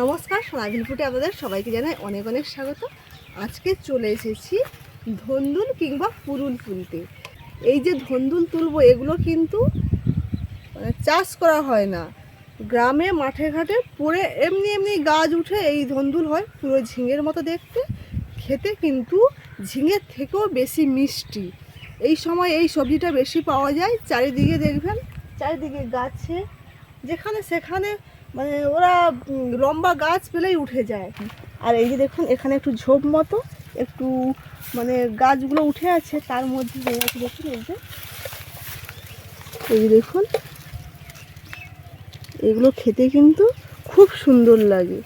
নমস্কার সোনাঝুল ফুটে আপনাদের সবাইকে জানাই অনেক অনেক স্বাগত। আজকে চলে এসেছি ধন্দুল কিংবা পুরুল তুলতে। এই যে ধন্দুল তুলবো, এগুলো কিন্তু মানে চাষ করা হয় না। গ্রামে, মাঠে ঘাটে পড়ে এমনি এমনি গাছ উঠে এই ধন্দুল হয়, পুরো ঝিঙের মতো দেখতে। খেতে কিন্তু ঝিঙের থেকেও বেশি মিষ্টি। এই সময় এই সবজিটা বেশি পাওয়া যায়, চারিদিকে দেখবেন, চারিদিকে গাছে, যেখানে সেখানে মানে ওরা লম্বা গাছ পেলেই উঠে যায়। আর এই যে দেখুন, এখানে একটু ঝোপ মতো, একটু মানে গাছগুলো উঠে আছে, তার মধ্যে দেখুন এই যে। এই যে দেখুন, এগুলো খেতে কিন্তু খুব সুন্দর লাগে।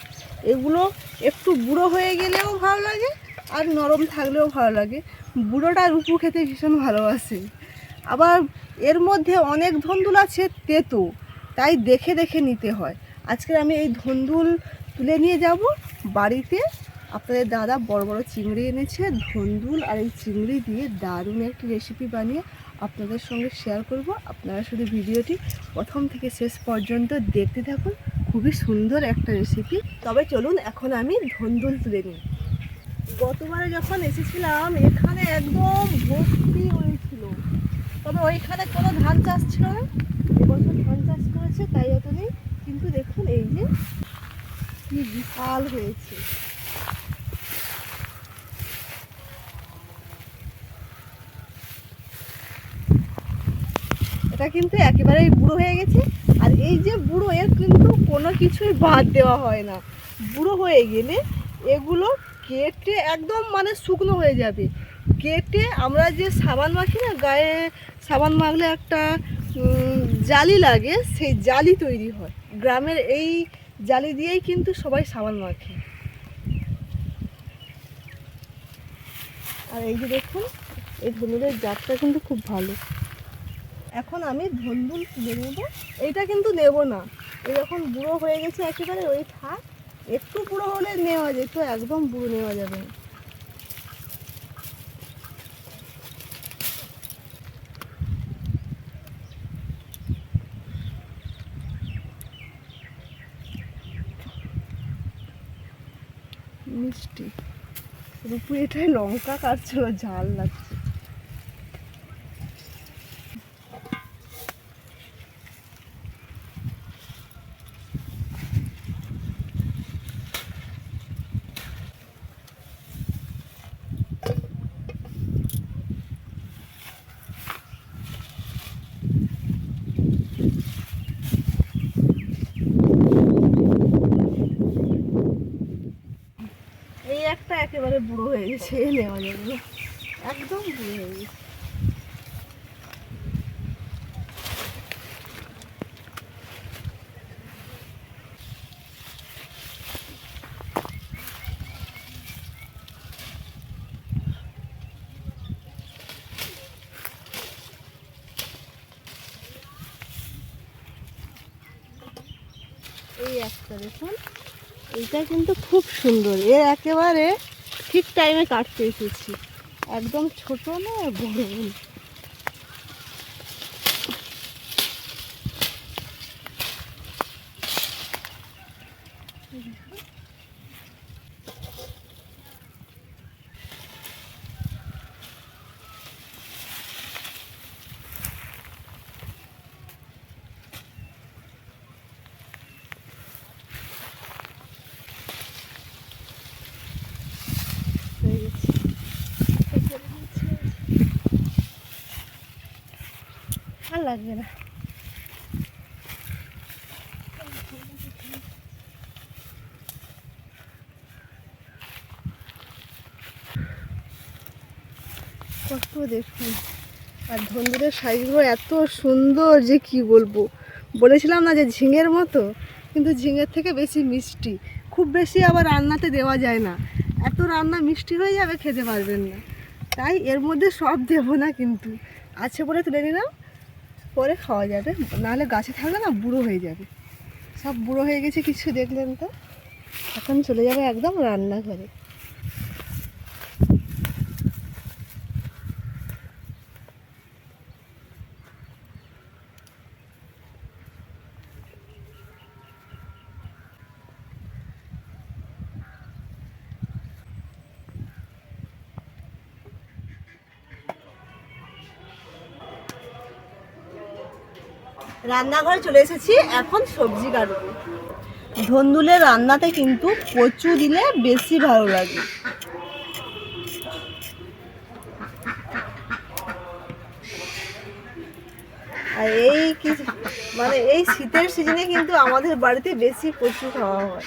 এগুলো একটু বুড়ো হয়ে গেলেও ভালো লাগে, আর নরম থাকলেও ভালো লাগে। বুড়োটা রুপু খেতে ভীষণ ভালোবাসে। আবার এর মধ্যে অনেক ধন্দুল আছে তেতো, তাই দেখে দেখে নিতে হয়। আজকে আমি এই ধন্দুল তুলে নিয়ে যাব। বাড়িতে আপনাদের দাদা বড় বড় চিংড়ি এনেছে, ধন্দুল আর এই চিংড়ি দিয়ে দারুণ একটি রেসিপি বানিয়ে আপনাদের সঙ্গে শেয়ার করব। আপনারা শুধু ভিডিওটি প্রথম থেকে শেষ পর্যন্ত দেখতে থাকুন। খুবই সুন্দর একটা রেসিপি তবে চলুন, এখন আমি ধন্দুল তুলে নিই। গতবারে যখন এসেছিলাম, এখানে একদম ভর্তি হয়েছিল। তবে ওইখানে কোনো ধান চাষ ছিল না। এবছর ধান চাষ করেছে, তাই অত নেই কিন্তু দেখুন এই যে কি বিশাল হয়েছে। এটা কিন্তু একেবারেই বুড়ো হয়ে গেছে। আর এই যে বুড়ো, এর কিন্তু কোনো কিছুই বাদ দেওয়া হয় না। বুড়ো হয়ে গেলে এগুলো কেটে একদম মানে শুকনো হয়ে যাবে। কেটে আমরা যে সাবান মাখি না, গায়ে সাবান মাখলে একটা জালি লাগে, সেই জালি তৈরি হয়। গ্রামের এই জালি দিয়েই কিন্তু সবাই সাবান মাখে আর এই যে দেখুন, এই ধনুরের জাতটা কিন্তু খুব ভালো। এখন আমি ধন্দুল তুলে নেব। এইটা কিন্তু নেব না। যখন বুড়ো হয়ে গেছে একেবারে ওই থাক, একটু বুড়ো হলে নেওয়া যেত, একদম বুড়ো নেওয়া যাবে না। মিষ্টি। রূপু এটাই লঙ্কা কাটছিল ঝাল লাগছে এই একটা একেবারে বুড়ো হয়ে গেছে নেওয়া যাবে একদম বুড়ো হয়ে গেছে। এই একটা দেখুন, এইটা কিন্তু খুব সুন্দর। এর একেবারে ঠিক টাইমে কাটতে এসেছি একদম ছোট না বড় না। হয়ে গেছে আর লাগবে না। কত দেখুন। আর ধন্দুরের সাইজগুলো এত সুন্দর যে কি বলব। বলেছিলাম না যে ঝিঙের মতো, কিন্তু ঝিঙের থেকে বেশি মিষ্টি। খুব বেশি আবার রান্নাতে দেওয়া যায় না। এত রান্না মিষ্টি হয়ে যাবে, খেতে পারবেন না। তাই এর মধ্যে সব দেবো না কিন্তু। আছে বলে তুলে নিলাম। পরে খাওয়া যাবে। নাহলে গাছে থাকলে না বুড়ো হয়ে যাবে। সব বুড়ো হয়ে গেছে, কিছু দেখলেন তো? এখন চলে যাবে একদম রান্নাঘরে। রান্নাঘরে চলে এসেছি, এখন সবজি কাটবো। ধন্দুলের রান্নাতে কিন্তু কচু দিলে বেশি ভালো লাগে। আর এই কি মানে এই শীতের সিজনে কিন্তু আমাদের বাড়িতে বেশি কচু খাওয়া হয়।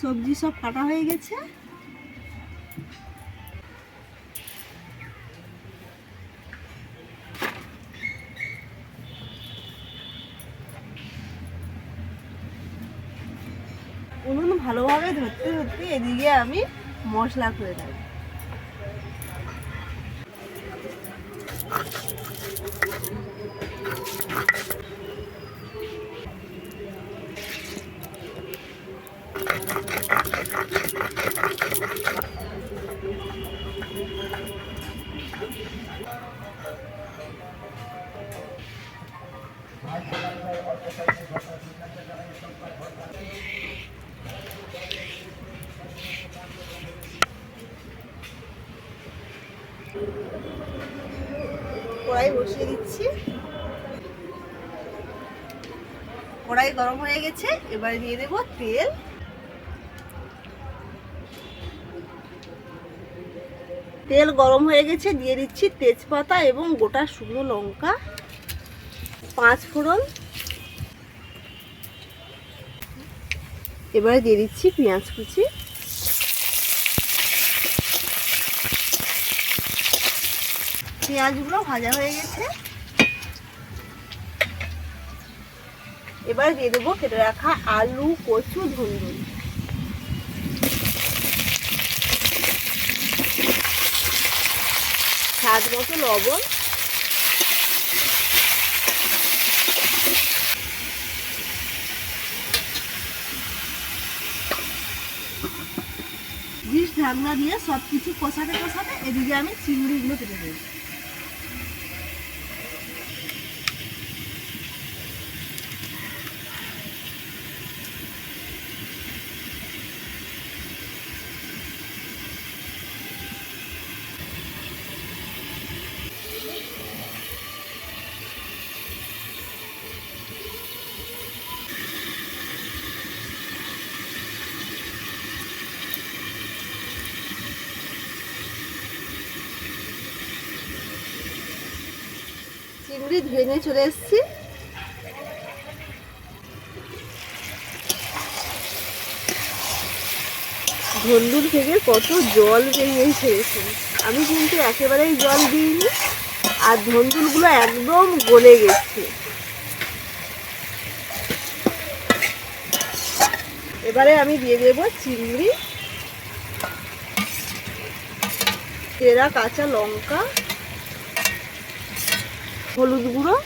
সবজি সব কাটা হয়ে গেছে। উনুন ভালোভাবে ধরতে ধরতে এদিকে আমি মশলা করে দেব কড়াই বসিয়ে দিচ্ছি। কড়াই গরম হয়ে গেছে এবারে দিয়ে দেবো তেল। তেল গরম হয়ে গেছে, দিয়ে দিচ্ছি তেজপাতা এবং গোটা শুকনো লঙ্কা, পাঁচ ফোড়ন। এবারে দিয়ে দিচ্ছি পেঁয়াজ কুচি। পেঁয়াজগুলো ভাজা হয়ে গেছে। এবার দিয়ে দেবো কেটে রাখা আলু, কচু, ধুন্দুল। স্বাদ মতো লবণ। ডিশ ঢাকনা দিয়ে সব কিছু কষাতে কষাতে এদিকে আমি চিংড়িগুলো কেটে দেবো চিংড়ি ধুয়ে নিয়ে চলে এসেছি। ধন্দুর থেকে কত জল বেরিয়ে ছেড়েছে আমি কিন্তু একেবারেই জল দিইনি, আর ধন্দুলগুলো একদম গলে গেছে। এবারে আমি দিয়ে দেবো চিংড়ি তেরা কাঁচা লঙ্কা হলুদ গুঁড়ো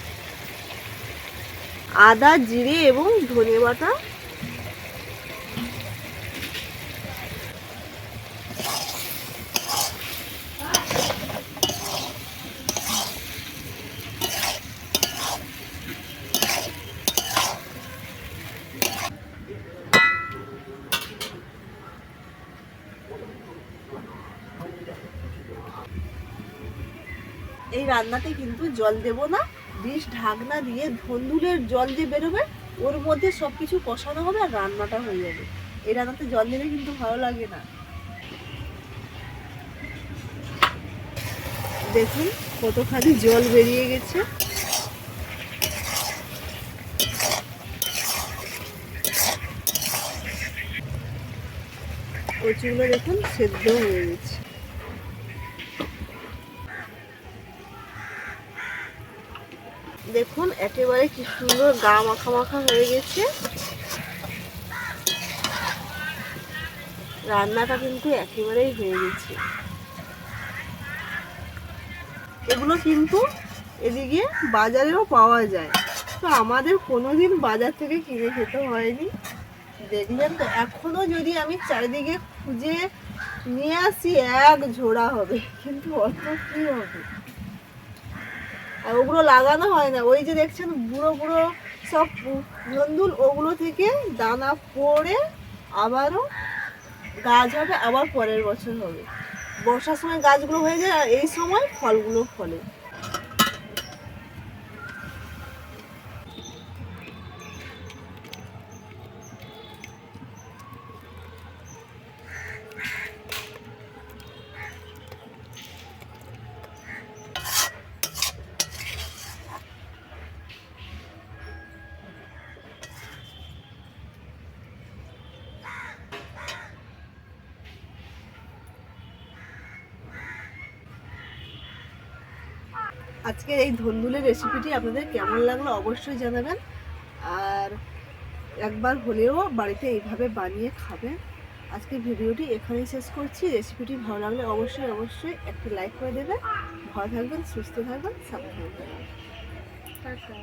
আদা জিরে এবং ধনে বাটা এই রান্নাতে কিন্তু জল দেব না। ডিশ ঢাকনা দিয়ে ধন্দুলের জল যে বেরোবে, ওর মধ্যে সব কিছু কষানো হবে আর রান্নাটা হয়ে যাবে। এই রান্নাতে জল দিলে কিন্তু ভালো লাগে না। দেখুন কতখানি জল বেরিয়ে গেছে। কচুগুলো দেখুন সেদ্ধ হয়ে গেছে। দেখুন, একেবারে কি সুন্দর গা মাখা মাখা হয়ে গেছে। রান্নাটা কিন্তু একেবারেই হয়ে গেছে। এগুলো কিন্তু এদিকে বাজারেও পাওয়া যায়। তো আমাদের কোনোদিন বাজার থেকে কিনে খেতে হয়নি। দেখলেন তো, এখনও যদি আমি চারিদিকে খুঁজে নিয়ে আসি, এক ঝোড়া হবে। কিন্তু অত কি হবে? আর ওগুলো লাগানো হয় না। ওই যে দেখছেন বুড়ো বুড়ো সব নন্দুল ওগুলো থেকে দানা পড়ে আবারও গাছ হবে, আবার পরের বছর হবে। বর্ষার সময় গাছগুলো হয়ে যায় আর এই সময় ফলগুলো ফলে। আজকের এই ধন্দুলের রেসিপিটি আপনাদের কেমন লাগল অবশ্যই জানাবেন। আর একবার হলেও বাড়িতে এইভাবে বানিয়ে খাবেন। আজকে ভিডিওটি এখানেই শেষ করছি। রেসিপিটি ভালো লাগলে অবশ্যই অবশ্যই একটি লাইক করে দেবেন। ভালো থাকবেন, সুস্থ থাকবেন, সাবধান থাকবেন। টাটা।